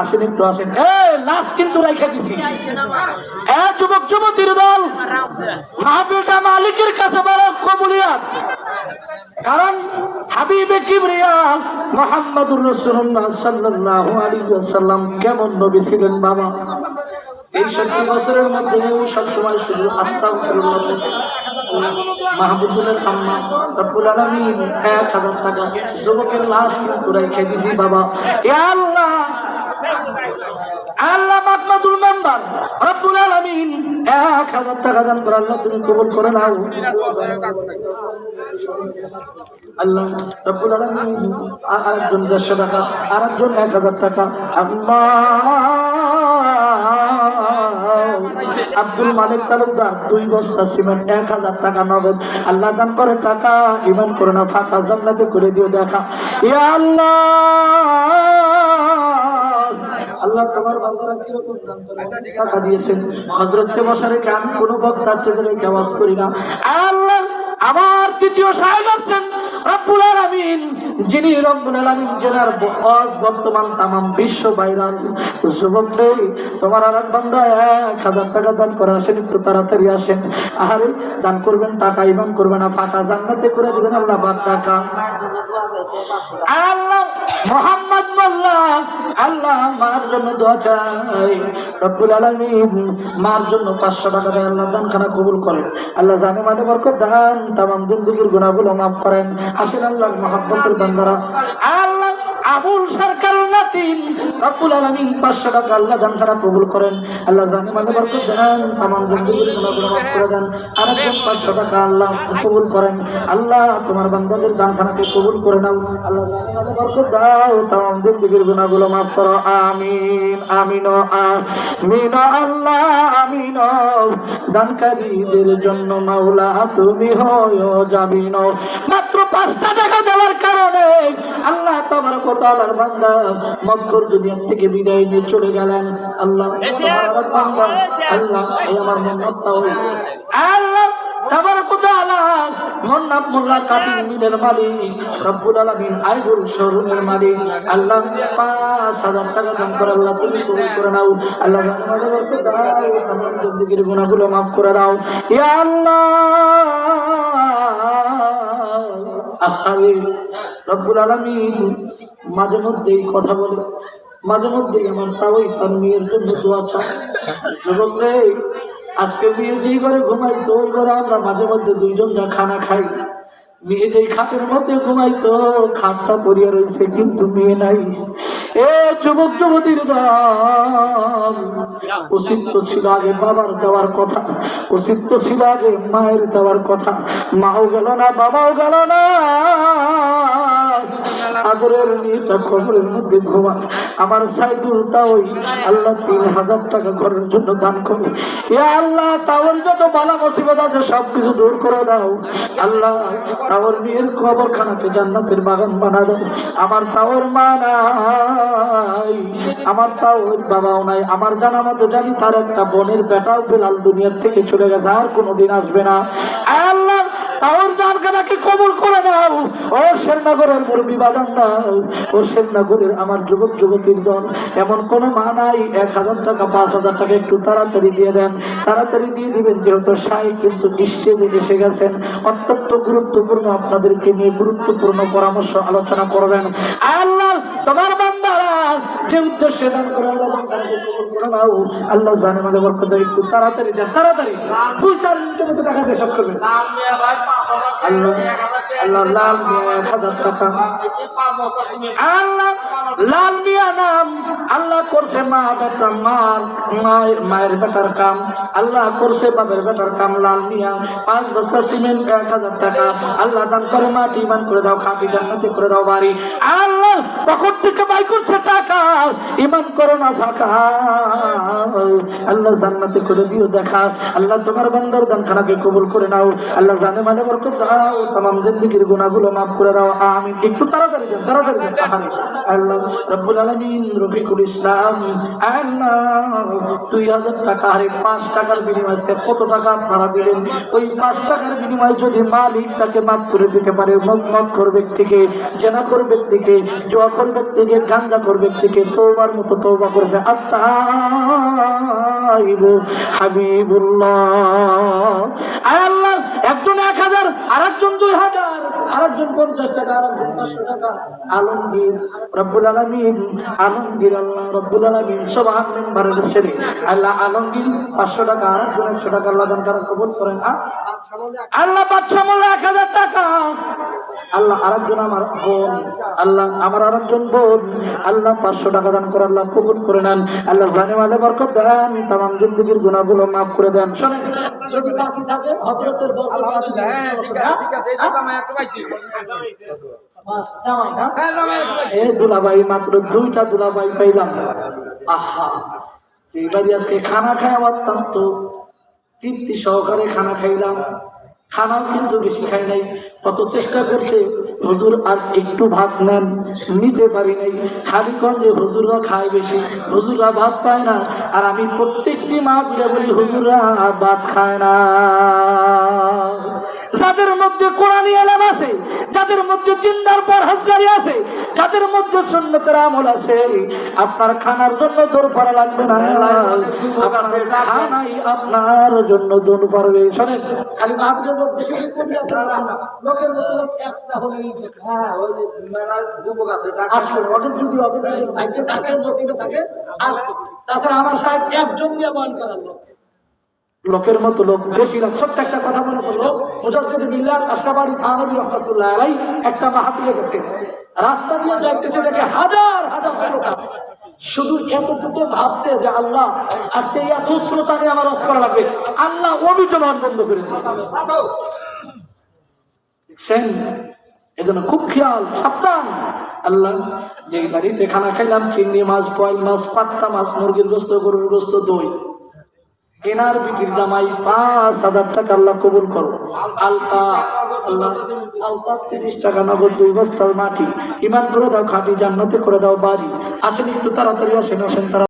আসেন একটু আসেন। কিন্তু দিছি। এ যুবক, যুবতীর দল মালিকের কাছে বড় কবুলিয়াত কারণ হাবিবে কিবরিয়া মোহাম্মদুর রাসূলুল্লাহ সাল্লাল্লাহু আলাইহি ওয়াসাল্লাম কেমন নবী ছিলেন বাবা? এই সত্তর বছরের মধ্যে সবসময় শুধু আস্তাগফিরুল্লাহ মাহবুবুলের আম্মা রব্বুল আলামিন এক হাজার টাকা যুবকের লাশ কিন্তু রেখে দিছি, বাবা। আল্লাহ! আল্লাহ মাকমাতুল মেম্বার, রব্বুল আলামিন এক হাজার টাকা দান করে আল্লাহ, তুমি কবুল করে নাও। আল্লাহ, রব্বুল আলামিন আর- আরেকজন দেড়শো টাকা, আরেকজন এক হাজার টাকা। আল্লাহ! আব্দুল মালিক তালুকদার, দুই বস্তা সিমেন্ট, এক হাজার টাকা নগদ। আল্লাহ দান করে টাকা, ইমান করে না ফাঁকা জান্নাতে করে দিও দেখা। ইয়া আল্লাহ! আল্লাহ তোমার বান্দারা কীরকম টাকা দিয়েছেন। হজরতকে বসা রেখে আমি কোনো বক্তার চেয়ে কেমন করি না। আল্লাহ আমার তৃতীয় সাহেব আছেন। রব্বুল আলামিন, যিনি রব্বুল আলামিন বস বর্তমান তামাম বিশ্ব ভাইরাল যুবক তোমার আর এক বান্দা, এক হাজার টাকা দান করে আসেন একটু তাড়াতাড়ি আসেন। আহারে, দান করবেন টাকা, ইমান করবেন না, ফাঁকা জান্নাতে করে দিবেন, আল্লাহ বাদ টাকা। আল্লাহ মোহাম্মদ মোল্লা আল্লাহ মার জন্য দোয়া চাই। রব্বুল আলামিন মার জন্য পাঁচশো টাকা দেয়, আল্লাহ দান খানা কবুল করেন। আল্লাহ জানে মানে বরকত দান। তামাম বন্ধুদের গুণাগুলো মাফ করেন। আসেন আল্লাহ মহাব্বতের বান্দারা। আল্লাহ আবুল সরকার নাতিন রব্বুল আলামিন পাঁচশো টাকা আল্লাহ দান খানা কবুল করেন। আল্লাহ জানে মানে বরকত দেন দান তামাম জিন্দগির গুণাগুলো মাফ করে দেন। আরেকজন পাঁচশো টাকা আল্লাহ কবুল করেন। আল্লাহ, তোমার বান্দাদের দান খানাকে কবুল করে নাও। আল্লাহ জানে মানে বরকত দাও, তামাম জিন্দগির গুণাগুলো মাফ করো। আমিন আমিন ও আমিন, আল্লাহ, আমিন। দানকারীদের জন্য মাওলা, তুমি হয় যাবিন মাত্র পাঁচটা টাকা দেওয়ার কারণে আল্লাহ তোমার কোথালার বান্দা। মক্কর দুনিয়ার থেকে বিদায় নিয়ে চলে গেলেন। আল্লাহ আল্লাহ আমার মন্নতটাও আল্লাহ তাবার কোথালা মন্নাব মোল্লা কাটিং মিলের মালিক রব্বুল আলামিন আইবুল শোরুমের মালিক। আল্লাহ পাঁচ হাজার টাকা দান করে আল্লাহ তুমি কবুল করে নাও। আল্লাহ জিন্দগির গুনাহগুলো মাফ করে দাও। ইয়া আল্লাহ! রব্বুল আলমিন মাঝে মধ্যেই কথা বলে, মাঝে মধ্যেই আমার তাওই তার মেয়ের জন্য দোয়া চায়। রে আজকে মেয়ে যেই ঘরে ঘুমাইতো, ওই ঘরে আমরা মাঝে মধ্যে দুইজন যা খানা খাই, মেয়ে যেই খাটের মধ্যে ঘুমাইতো, খাটটা পরিয়া রয়েছে কিন্তু মেয়ে নাই। এ যুবক, যুবতীর দল উচিত তো ছিল আগে বাবার দেওয়ার কথা, উচিত তো ছিল আগে মায়ের দেওয়ার কথা। মাও গেল না, বাবাও গেল না। খবরের মধ্যে ঘুমায় আমার তাওই আল্লাহ তিন হাজার টাকা ঘরের জন্য দান আল্লাহ, তাওর যত বালা মুসিবত আছে দূর করে দাও। আল্লাহ, তাওর মেয়ের কবরখানাকে জান্নাতের বাগান বানা দাও আমার তাওর মা নাই, আমার তাওর বাবাও নাই। আমার জানা মতো জানি তার একটা বোনের বেটাও বেলাল দুনিয়ার থেকে চলে গেছে, আর কোনোদিন আসবে না। আল্লাহ দাও। ও শ্যামনগরের মুরবি বাগান দল ও শ্যামনগরের আমার যুবক, যুবতীর দল। এমন কোন মা নাই। এক হাজার টাকা, পাঁচ হাজার টাকা একটু তাড়াতাড়ি দিয়ে দেন। তাড়াতাড়ি দিয়ে দিবেন যেহেতু সাই কিন্তু স্টেজে এসে গেছেন। অত্যন্ত গুরুত্বপূর্ণ আপনাদেরকে নিয়ে গুরুত্বপূর্ণ পরামর্শ আলোচনা করবেন। আল্লাহ, তোমার বান্দারা যে উদ্দেশ্যে দান করে আল্লাহ করে নাও। আল্লাহ জানে মানে বরকত দাও, একটু তাড়াতাড়ি দেন তাড়াতাড়ি। দুই চার মিনিটের মধ্যে টাকা দিয়ে সব করবেন। আল্লাহ আল্লাহ লাল হাজার টাকা। আল্লাহ লাল মিয়া নাম। আল্লাহ করছে মা বেটা মার মায়ের মায়ের বেটার কাম। আল্লাহ করছে বাবের বেটার কাম লাল মিয়া। পাঁচ বস্তা সিমেন্ট এক হাজার টাকা। আল্লাহ দান করে মাটি ইমান করে দাও খাটি জান্নাতে করে দাও বাড়ি। আল্লাহ তখন থেকে বাই করছে টাকা। ইমান করো না ফাঁকা আল্লাহ জান্নাতে করে দিও দেখা আল্লাহ তোমার বান্দার দানখানাকে কবুল করে নাও। আল্লাহ জানে মানে বরকত দাও। গুণাগুলো মাফ করে দাও। আমি একটু তাড়াতাড়ি যান তাড়াতাড়ি যান। আল্লাহ রব্বুল রফিকুল ইসলাম দুই হাজার টাকা আরে পাঁচ টাকার বিনিময়ে কত টাকা আপনারা দিলেন? ওই পাঁচ টাকার বিনিময়ে যদি মালিক তাকে মাফ করে দিতে পারে মত মত কর ব্যক্তিকে, জেনা কর ব্যক্তিকে, জোয়া কর ব্যক্তিকে, গাঞ্জা কর ব্যক্তিকে তোবার মতো তোবা করেছে। আত্মাইব হাবিবুল্লাহ। আল্লাহ একজন এক হাজার আর একজন দুই হাজার আর একজন পঞ্চাশ টাকা আর একজন পাঁচশো টাকা আলমগীর রব্বুল আলমিন আলমগীর আল্লাহ রব্বুল আলমিন সব আট মেম্বারের ছেলে আল্লাহ আলমগীর পাঁচশো টাকা আর একজন একশো টাকা আল্লাহ করার কবুল করেন? আল্লাহ বাচ্চা মূল্য এক হাজার টাকা আল্লাহ আরেকজন আমার বোন আল্লাহ আমার আরেকজন বোন আল্লাহ পাঁচশো টাকা দান করে আল্লাহ কবুল করে নেন আল্লাহ জানে মালে বরকত দেন তাম জিন্দগির গুণাগুলো মাফ করে দেন শোনেন থাকে হজরতের মাত্র দুইটা পাইলাম। আহা আজকে খানা তৃপ্তি সহকারে খানা খাইলাম। খানাও কিন্তু বেশি খাই নাই কত চেষ্টা করছে হুজুর আর একটু ভাত নেন নিতে পারি নাই। খালি কন যে হুজুররা খায় বেশি হুজুররা ভাত পায় না। আর আমি প্রত্যেকটি মা বলি হুজুররা ভাত খায় না। যাদের মধ্যে কোরআনী এলাম আছে যাদের মধ্যে চিন্তার পর হাজগারি আছে যাদের মধ্যে সুন্নতের আমল আছে আপনার খানার জন্য দৌড় পড়া লাগবে না। আপনার খানাই আপনার জন্য দৌড় পড়বে শোনেন খালি মাহবুবের মধ্যে লোকের মতো একটা হলেই হ্যাঁ ওই যে টাকা অনেক যদি অনেক যদি থাকে থাকে তাছাড়া আমার সাহেব একজন দিয়ে বয়ন করার লোক। লোকের মতো লোক, বেশি লোক। ছোট্ট একটা কথা মনে পড়ল মুজাসির বিল্লাহ আশরাবাড়ি থানবী রহমাতুল্লাহ আলাই একটা মাহফিলে গেছে। রাস্তা দিয়ে যাইতেছে দেখে হাজার হাজার শ্রোতা। শুধু এতটুকু ভাবছে যে আল্লাহ, আজকে এত শ্রোতা নিয়ে আমার রস করা লাগবে। আল্লাহ অভিযোজন বন্ধ করে দিচ্ছে দেখছেন? এজন্য খুব খেয়াল, সাবধান। আল্লাহ যে বাড়িতে খানা খাইলাম, চিংড়ি মাছ, পয়েল মাছ পাত্তা মাছ, মুরগির গোস্ত, গরুর গোস্ত, দই। কেনার বিটির জামাই পাঁচ হাজার টাকা আল্লাহ কবুল করো। আলতা, আল্লাহ, আলতা তিরিশ টাকা নগদ দুই বস্তার মাটি। ইমান করে দাও, খাটি জান্নাতে করে দাও বাড়ি। আসেন একটু তাড়াতাড়ি, আসেন আসেন তারা